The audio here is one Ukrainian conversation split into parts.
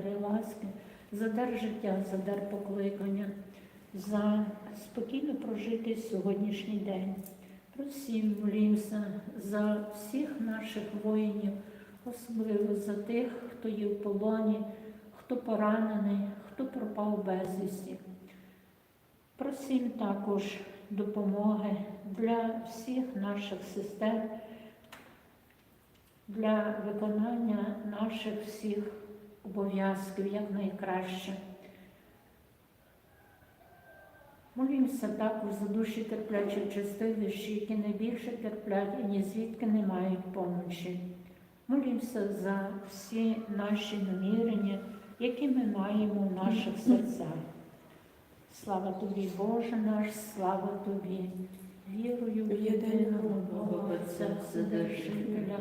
дари ласки, за дар життя, за дар покликання, за спокійно прожитий сьогоднішній день. Просім, молімося за всіх наших воїнів, особливо за тих, хто є в полоні, хто поранений, хто пропав безвісті. Просім також допомоги для всіх наших сестер, для виконання наших всіх обов'язків якнайкраще. Молімося також за душі терплячих чистилищі, які найбільше терплять і ні звідки не мають помочі. Молімося за всі наші намірення, які ми маємо в наших серцях. Слава тобі, Боже наш, слава тобі, вірую в єдиного Бога, Отця Вседержителя,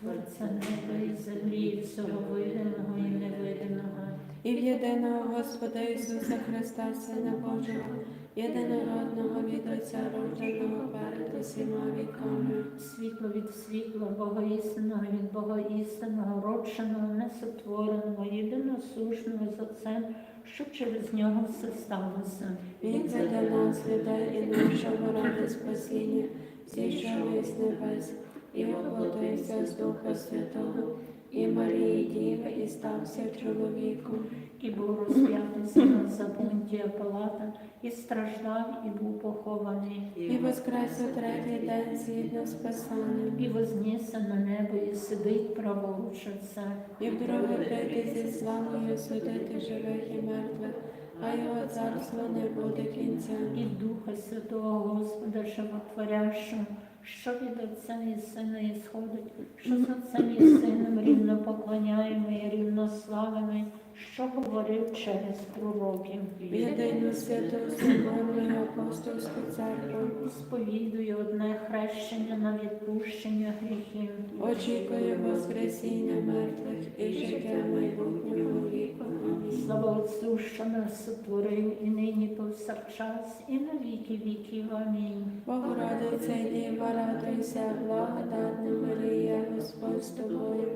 Творця неба і землі, всього видимого і невидимого. і в єдиного Господа Ісуса Христа, Сина Божого, єдинородного від Отця родженого перед усіма віками, Світло від світла, Бога істинного від Бога істинного, родженого, несотвореного, єдиносушного з Отцем, що через нього все сталося. Він для нас, людей і нашого ради спасіння, зійшов із небес, і воплотився з Духа Святого, і Марії Діви, і стався чоловіком, І був розп'ятий за Понтія Палата, і страждав, і був похований, і воскрес у третій день згідно з Писанням, і вознісся на небо, і сидить праворуч Отця. і вдруге прийти зі славою судити живих і мертвих, а його царство не буде кінця. і Духа Святого Господа Животворящого, що від Отця і Сина і сходить, що з Отцем і Сином рівно поклоняємо і рівно славимо, що говорив через пророків. В єдину святу соборну і апостольську церкву Сповідує одне хрещення на відпущення гріхів. очікує Воскресіння мертвих і життя майбутнього віку. Слава Отцю, що нас сотворив, і нині повсякчас, і на віки віків. Амінь. Богородиця Діва, радуйся, благодатна Марія, Господь з тобою,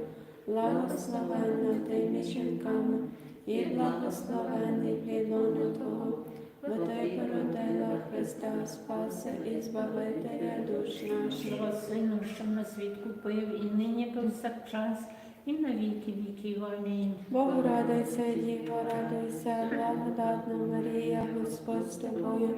благословенна ти між жінками, і благословений плідону Твого, бо ти породила Христа Спаса і Збавителя душ наших. Сину, що на відкупив, купив, і нині повсякчас, і на віки віків. Амінь. Бог радуйся, Діво, радуйся, благодатна Марія, Господь з тобою,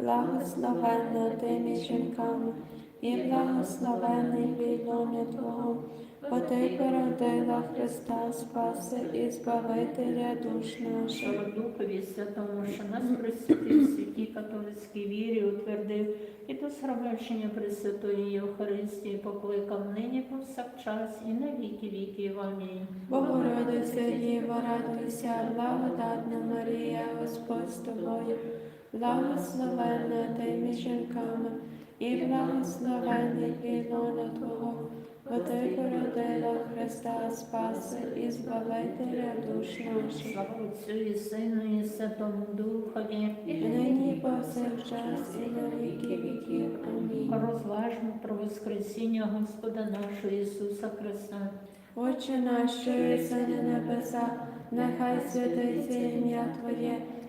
благословенна ти між жінками, і благословений плідлони Твого, бо ти породила Христа Спаси і Збавителя душ наших. Слава Духові Святому, що нас присвятив святій католицькій вірі, утвердив і до схрещення Пресвятої Євхаристії покликав нині повсякчас, і на віки віків. Амінь. Богородиця Діва, радуйся, благодатна Марія, Господь з тобою, благословенна ти між жінками, і благословений плідлона Твого, бо ти породила Христа Спаси і Збавителя душ наших. Отцю і Сину і Святому Духові. І нині і повсякчас, і на віки віків. Амінь. Розважмо про Воскресіння Господа нашого Ісуса Христа. Отче наш, що єси на небесах, нехай святиться ім'я Твоє,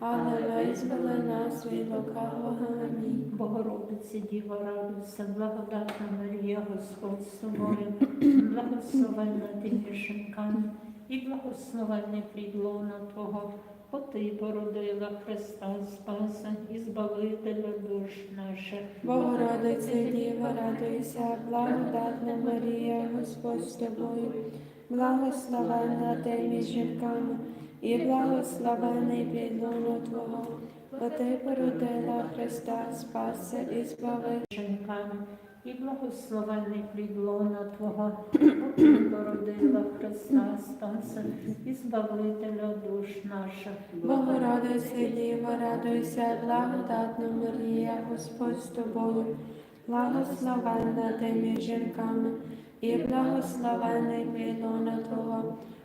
але визволи нас від лукавого. Амінь. Богородице Діва, радуйся, благодатна Марія, Господь з тобою, благословенна ти між жінками, і благословенний плід лона Твого, бо ти породила Христа Спаса і Збавителя душ наших. Богородице Діва, радуйся, благодатна Марія, Господь з тобою, благословенна ти між жінками, і благословений плід лона Твого, бо ти породила Христа Спаса і Збавителя. і благословенний плід лона Твого, бо ти породила Христа Спаса і Збавителя душ наших. Богородице Діва, радуйся, благодатна Марія, Господь з тобою, благословенна ти між жінками, і благословений плідлона Твого,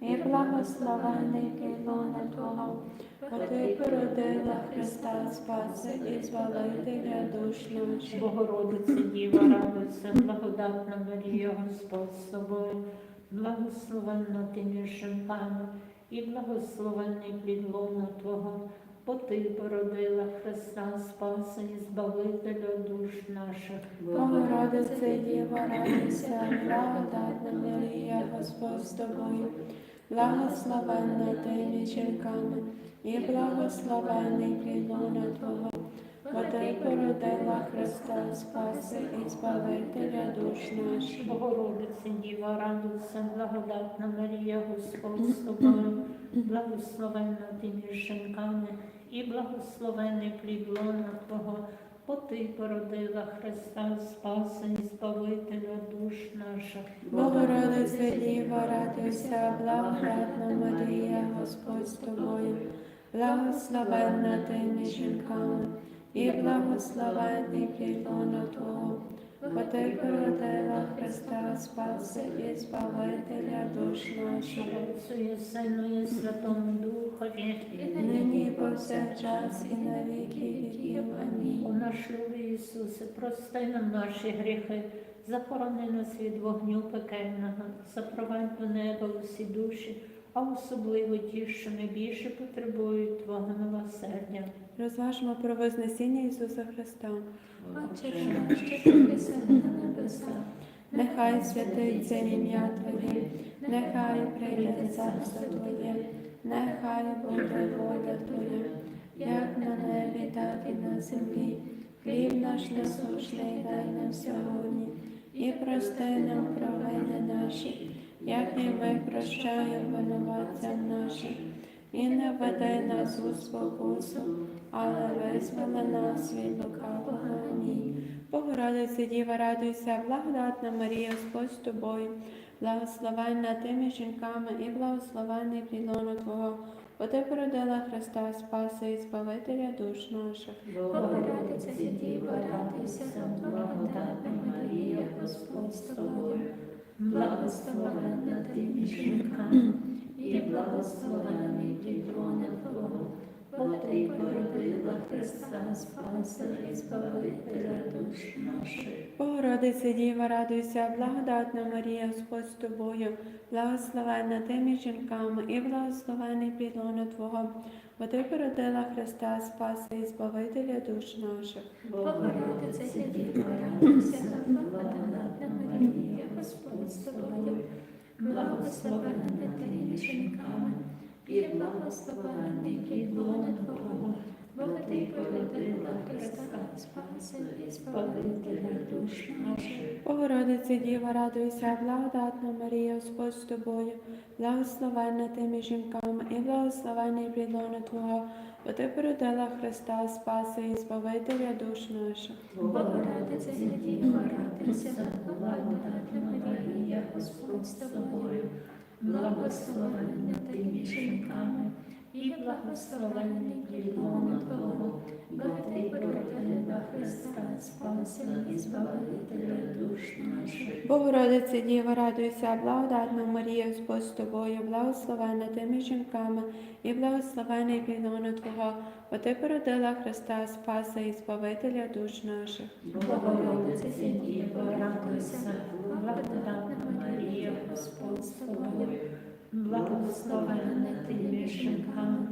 і благословений плідлона Твого, бо ти породила Христа Спаса і Збавителя душ наших. Богородице, Діва, радуйся, благодатна Марія, Господь з тобою, благословенна ти між жінками, і благословений плід лона Твого, бо ти породила Христа, Спаса і Збавителя душ наших. Богородице Діво, радуйся, благодатна Марія, Господь з тобою, благословенна ти між жінками, і благословений плідлона Твого, бо ти породила Христа Спаси і Збавителя душ наших. Богородице, Діва, радуйся, благодатна Марія, Господь з тобою, благословенна ти між жінками, і благословений плід Твого, бо ти породила Христа, Спаса і Збавителя душ наших. Богородице Діва, радуйся, благодатна Марія, Господь з тобою, благословенна ти між жінками, і благословенний плідлона Твого, бо ти породила Христа Спаси і Збавителя душ наших. Отцю і Сину і Святому Духові, нині повсякчас і на віки віків. Амінь. у наш любий Ісусе, прости нам наші гріхи, захорони нас від вогню пекельного, запровадь до неба усі душі, а особливо ті, що найбільше потребують Твого милосердя. Розважмо про Вознесіння Ісуса Христа. Отче наш, що на небесах, Нехай святиться ім'я Твоє, нехай прийде царство Твоє, нехай буде воля Твоя, як на небі, так і на землі. Хліб наш насущний дай нам сьогодні, і прости нам провини наші, як і ми прощаємо винуватцям нашим, і не веди нас у спокусу, але визволи нас від лукавого. Амінь. Богородице Діва, радуйся, благодатна Марія, Господь з тобою, благословенна ти між жінками і благословенний плідлону Твого, бо ти породила Христа Спаса і Збавителя душ наших. Богородиця Діва, радуйся, благодатна Марія, Господь з тобою, благословенна ти між жінками, і благословений плідлона Твого, бо ти породила Христа Спаса і Збавителя душ наших. Богородице Діва, радуйся, благодатна Марія, Господь з тобою, благословенна ти між жінками і благословений плідлону Твого, бо ти породила Христа Спаса і Збавителя душ наших. Богородиця Діва, радуйся, Марія, Господь з тобою, благословенна ти між жінками, і благословений плідлона Твого, бо ти породила Христа І душ наших. Богородице Діва, радуйся, благодатна Марія, Господь з тобою, благословенна ти між жінками і благословений плідлона Твого, бо ти породила Христа Спаса і Збавителя душ наших. Богородиця Діва, радуйся, благодатна Марія, Господь з тобою, благословенна ти між жінками, і благословений плідлона Твого, бо ти Христа Спаса і Збавителя душ наших. Богородице Діва, радуйся, благодатна Марія, Господь з тобою, благословенна ти між жінками і благословений плідлона Твого, бо ти породила Христа Спаса і Збавителя душ наших. Богородиця Діва, радуйся, благодатна Марія, Господь з тобою, благословенна ти між жінками,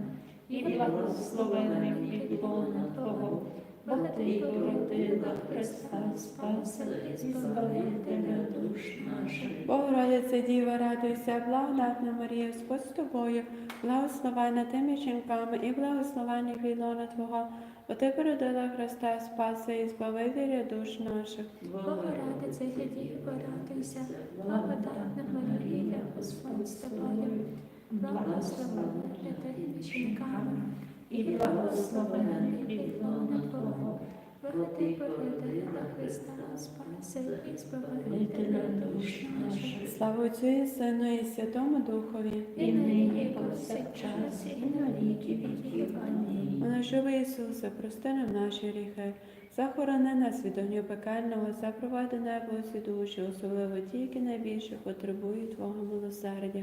і благословений плідлона Твого, бо ти породила Христа Спаса і Збавителя душ наших. Богородице Діва, радуйся, благодатна Марія, Господь з тобою, благословенна ти між жінками і благословений плідлона Твого, бо ти породила Христа Спаса і Збавителя душ наших. Богородице, Діво, радуйся, благодатна Марія, Господь з тобою, благословена ти між жінками, і благословенний плідлона Твого, бо ти породила Христа Спаси і Збавителя душ наших. Слава Отцю і Сину і Святому Духові. і нині, і повсякчас, і на віки віків. Амінь. О живий Ісусе, прости нам наші гріхи, захорони нас від огню пекельного, запровади небо душі, особливо ті, які найбільше потребують Твого милосердя.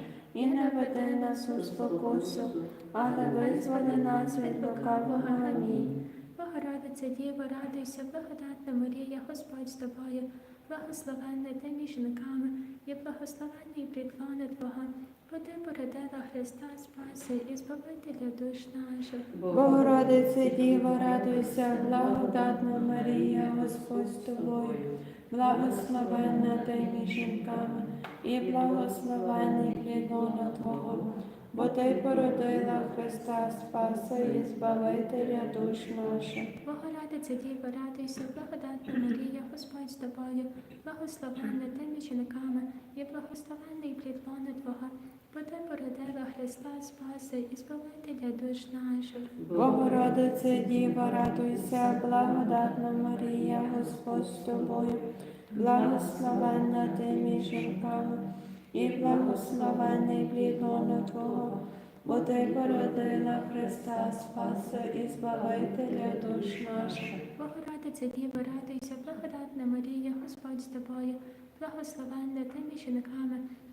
і не веди нас у спокусу, але визволи нас від лукавого. Амінь. Богородице, Діво, радуйся, благодатна Марія, Господь з тобою, благословенна ти між жінками, і благословенний плідлона Твого, бо ти породила Христа Спаси і Збавителя душ наших. Богородице Діво, радуйся, благодатна Марія, Господь з тобою, благословенна ти між жінками, і благословенний плідона Твого, бо ти породила Христа Спаса і Збавителя душ наших. Богородиця Діва, радуйся, благодатна Марія, Господь з тобою, благословенна ти між жінками, і благословенний плідлона Твого, бо ти породила Христа Спаси і Збавителя душ наших. Богородице Діво, радуйся, благодатна Марія, Господь з тобою, благословенна ти між жінками, і благословений плід Твого, бо ти породила Христа Спаса і Збавителя душ наших. Богородице, Діво, радуйся, благодатна Марія, Господь з тобою, благословенна ти між жінками,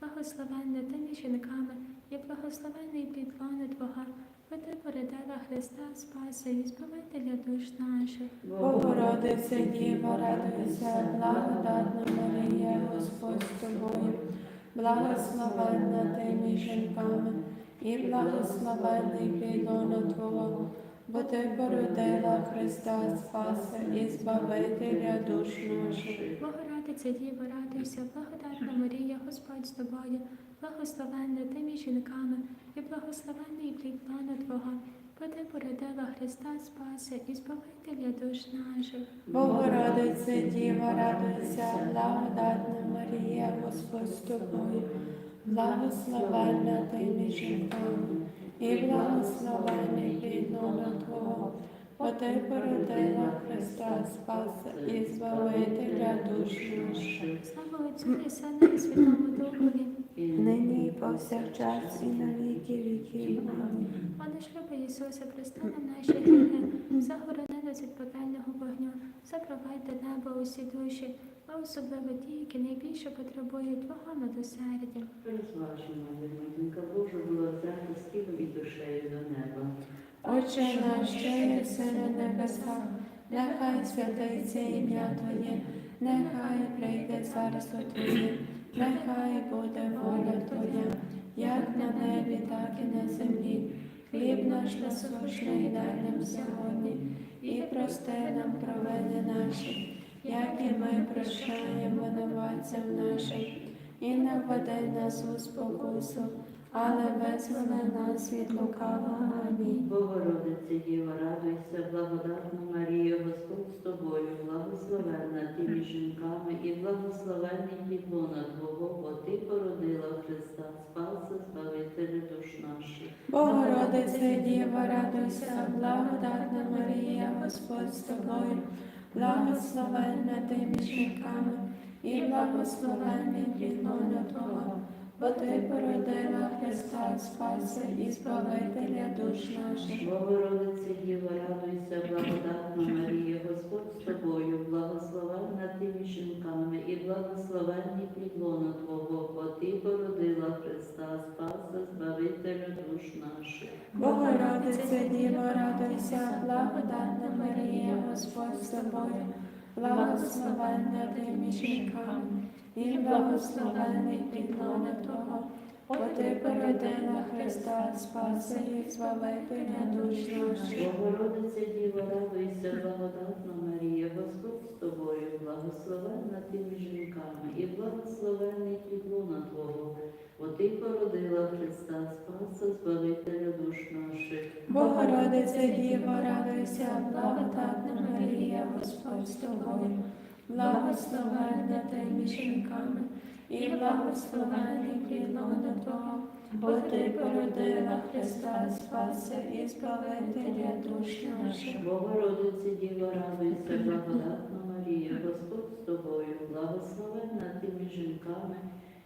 благословенна ти жінками, і благословенний плід лона Твого, бо ти породила Христа Спаси і Збавителя душ наших. Богородице Діво, радуйся, благодатна Марія, Господь з тобою, благословенна ти жінками, і благословений плід Твого, бо ти породила Христа Спаса і Збавителя душ наших. Богородице, Діво, радуйся, благодатна Марія, Господь з тобою, благословенна ти між жінками, і благословенний плід лона Твого, бо ти породила Христа Спаси і Збавителя душ наших. Богородице Діво, радуйся, благодатна Марія, Господь з тобою, благословенна ти між жінками, і благословений лона Твого, бо ти породила Христа Спаса і Збавителя душ наших. Слава Отцю і Сину і Святому Духові. Нині і повсякчас і на віки віків. Амінь. Пане шлюби Ісусе, прости нам наші гріхи, захорони нас від вогню, запровадьте небо усі душі, а особливо ті, які найбільше потребують Твого милосердя. Розважимо, Матінка Божа була взята з тілом і душею до неба. Отче наш, що єси на небесах, нехай святиться ім'я Твоє, нехай прийде царство Твоє, нехай буде воля Твоя, як на небі, так і на землі. Хліб наш насущний дай нам сьогодні, і прости нам провини наші, як і ми прощаємо винуватцям нашим, і не нас у спокусу, але визволи нас від лукавого. Амінь. Богородице Діва, радуйся, благодатна Марія, Господь з тобою, благословенна ти між жінками і благословений підлона Твого, бо ти породила Христа, Спаса, Збавителя душ наших. Богородице Діва, радуйся, благодатна Марія, Господь з тобою, благословенна ти між жінками, і благословенний плід лона Твого, бо ти породила Христа Спаса і Збавителя душ наших. Богородице Діва, радуйся, благодатна Марія, Господь з тобою, благословенна ти між жінками, і благословенний плід лона Твого, бо ти породила Христа, Спаса, Збавителя душ наших. Богородице Діво, радуйся, благодатна Марія, Господь з тобою, благословенна ти між жінками, і благословенний плід лона Твого, бо ти породила Христа Спаса і Збавителя душ наших. Богородице Діва, радуйся, благодатна Марія, Господь з тобою, благословенна ти між жінками, і благословенний плід лона Твого, бо ти породила Христа, Спаса, Збавителя душ наших. Богородице Діво, радуйся, благодатна Марія, Господь з тобою, благословенна ти між жінками, і благословений плід лона Твого, бо ти породила Христа спася і Збавителя душі наші. Богородиці, Діва, радуйся, благодатна Марія, Господь з тобою, благословенна ти між жінками,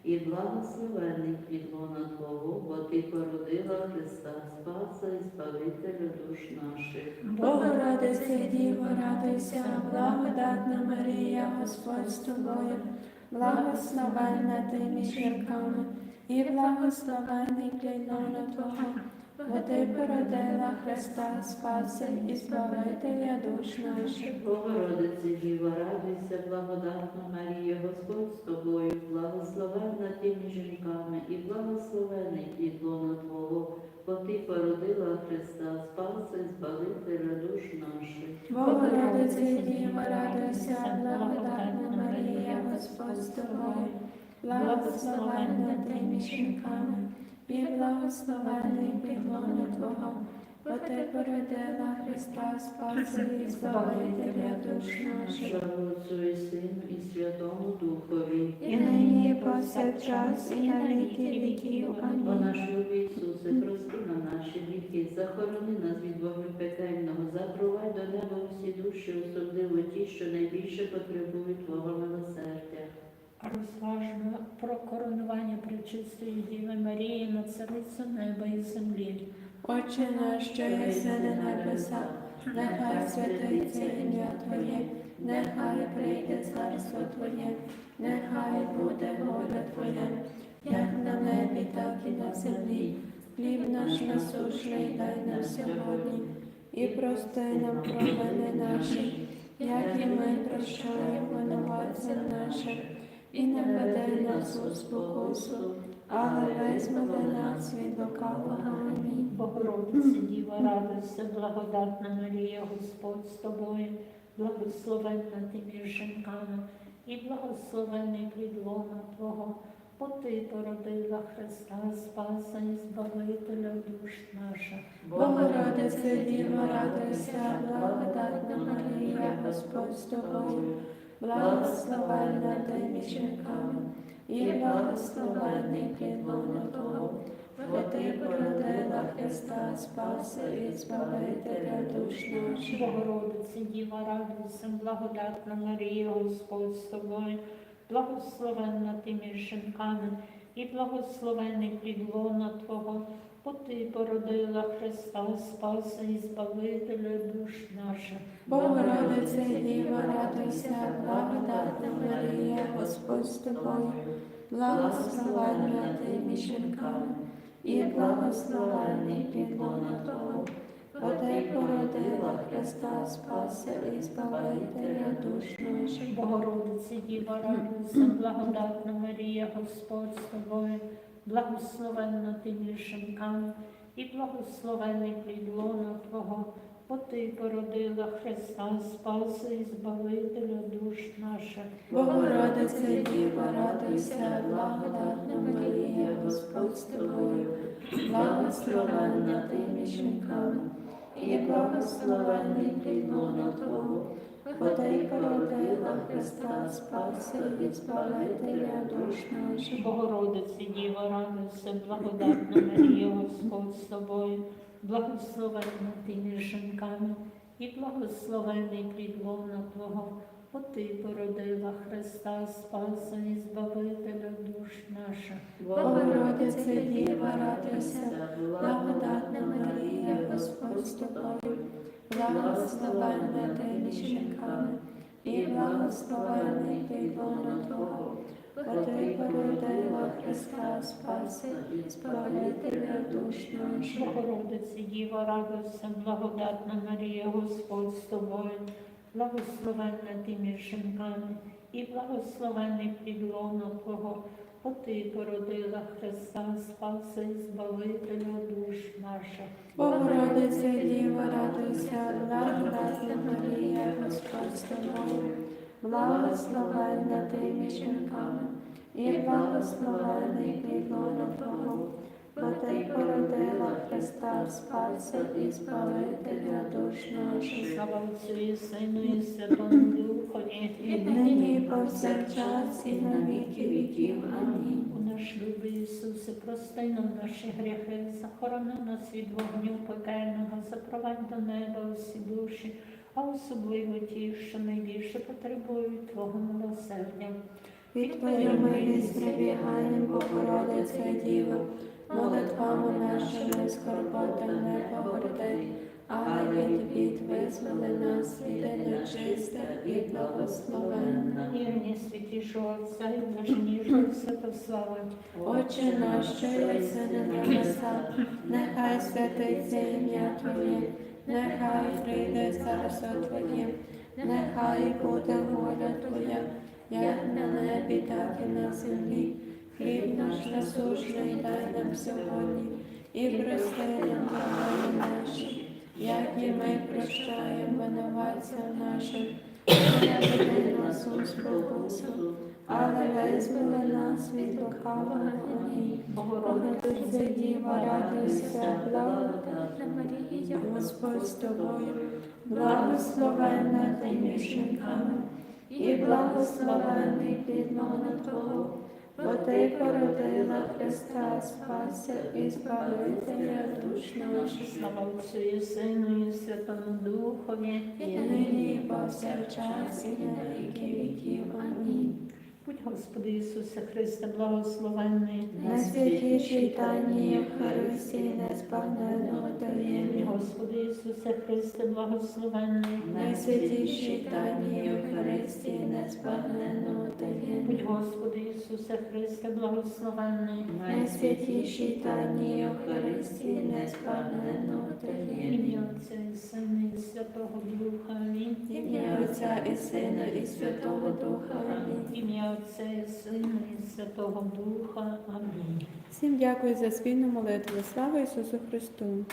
і благословений лона Твого, бо ти породила Христа, Спаса і Спавителя душ наших. Богородице Діво, радуйся, благодатна Марія, Господь з тобою, благословенна ти між жінками, і благословений плід на Твого, бо ти породила Христа Спаса і Збавителя душ наших. Богородице Діва, радуйся, благодатна Марія, Господь з тобою, благословенна ти між жінками, і благословений плід Твого, бо ти породила Христа, Спаса і Збавителя душ наших. Богородице Діво, радуйся, благодатна Марія, Господь з тобою, благословенна ти між жінками, і благословенний плід лона Твого, бо ти породила Христа Спаса і Збавителя душ наших. Отцю і Сину і Святому Духові. І нині, і повсякчас, і на віки віків. О Амінь. наш любий Ісусе, прости нам наші гріхи, захорони нас від вогню пекельного, запровадь до неба усі душі, особливо ті, що найбільше потребують Твого милосердя. Розважно про коронування Пречистої Діви Марії на царицю неба і землі. Отче наш, що єси на небесах, нехай святиться ім'я Твоє, нехай прийде царство Твоє, нехай буде воля Твоя, як на небі, так і на землі. Хліб наш насущний дай нам сьогодні, і прости нам провини наші, як і ми прощаємо винуватцям нашим, і не веди нас у спокусу, але визволи нас від лукавого. Амінь. Богородице Діва, радуйся, благодатна Марія, Господь з тобою, благословенна ти між жінками, і благословений плід лона Твого, бо ти породила Христа, Спаса і Збавителя душ наших. Богородице Діво, радуйся, благодатна Марія, Господь з тобою, благословенна ти між і благословенний плід лона Твого, бо ти породила Христа Спаса і Збавителя душ наших. Богородице Діва, радуйся, благодатна Марія, Господь з тобою, благословенна ти між жінками, і благословений плід лона Твого, бо ти породила Христа, Спаса і Збавителя душ наших. Богородице Діво, радуйся, благодатна Марія, Господь з тобою, благословенна ти між жінками, і благословенний плід лона Твого, бо ти породила Христа Спаса і Збавителя душ наших. Богородице Діва, радуйся, благодатна Марія, Господь з тобою, благословенна ти між жінками, і благословений плідлона Твого, бо ти породила Христа, Спаса і Збавителя душ наших. Богородице Діво, радуйся, благодатна Марія, Господь з тобою, благословенна ти між жінками, і благословенний плідлона Твого, бо ти породила Христа Спаса і Збавителя душ наших. Богородице Діва, радуйся, благодатна Марія, Господь з тобою, благословенна ти між жінками, і благословений плід лона Твого, бо Ти породила Христа, Спаса і Збавителя душ наших. Богородице Діва, радуйся, благодатна Марія, Господь з тобою, благословенна ти між жінками, і благословений плід лона Твого, бо ти породила Христа, Спаси, і Збавителя душ наших. Богородице Діва, радуйся, благодатна Марія, Господь з тобою, благословенна ти між жінками, і благословений плід лона Твого, бо Ти породила Христа, Спаса і Збавителя душ наших. Богородице Діва, радуйся, благодатна Марія, Господь з тобою, благословенна ти між жінками, і благословений плід Твого, бо ти породила Христа, Спаса і Збавителя душ наших. Слава Отцю і Сину і Святому Духові, І нині, і повсякчас, і на віки віків. Амінь. У наш любий Ісусе, наші гріхи, захорони нас від вогню пекельного, запровадь до неба усі душі, а особливо ті, що найбільше потребують Твого милосердя. Від Твоя милість прибігаємо, Богородиця Діва, молитвами нашими скорбота не погорди, але від бід визволи нас від нечиста і благословенна. Ім'я святішого Отця і блаженнішого Святослава. Отче наш, що єси на небесах, нехай святиться ім'я Твоє, нехай прийде царство Твоє, нехай буде воля Твоя, як на небі, так і на землі. Хліб наш насущний дай нам сьогодні, і прости нам провини наші, як і ми прощаємо винуватцям нашим, і не веди нас у спокусу, але визволи нас від лукавого. Амінь. Богородице Діва, радуйся, благодатна Марія, Господь з тобою, благословенна ти між жінками, і благословений плід Твого, бо ти породила Христа, Спася і Збавителя душ наших. Слава Отцю і Сину і Святому Духові. І нині, і повсякчас, і на Господи Ісусе Христе, благословенний. Найсвятіший Тані Євхаристії, незбагненного Будь. Господи Ісусе Христе, благословенний. Найсвятіший Тані Євхаристії, незбагненного таємного. Будь Господи Ісусе Христе, благословенний. Найсвятіший Тані Євхаристії, незбагненного таємного. Ім'я Отця і Сина і Святого Духа. Амінь. Ім'я Отця і Сина і Святого Духа. Амінь. Ім'я Отця і Сина і Святого Духа. Амінь. Всім дякую за спільну молитву. Слава Ісусу Христу!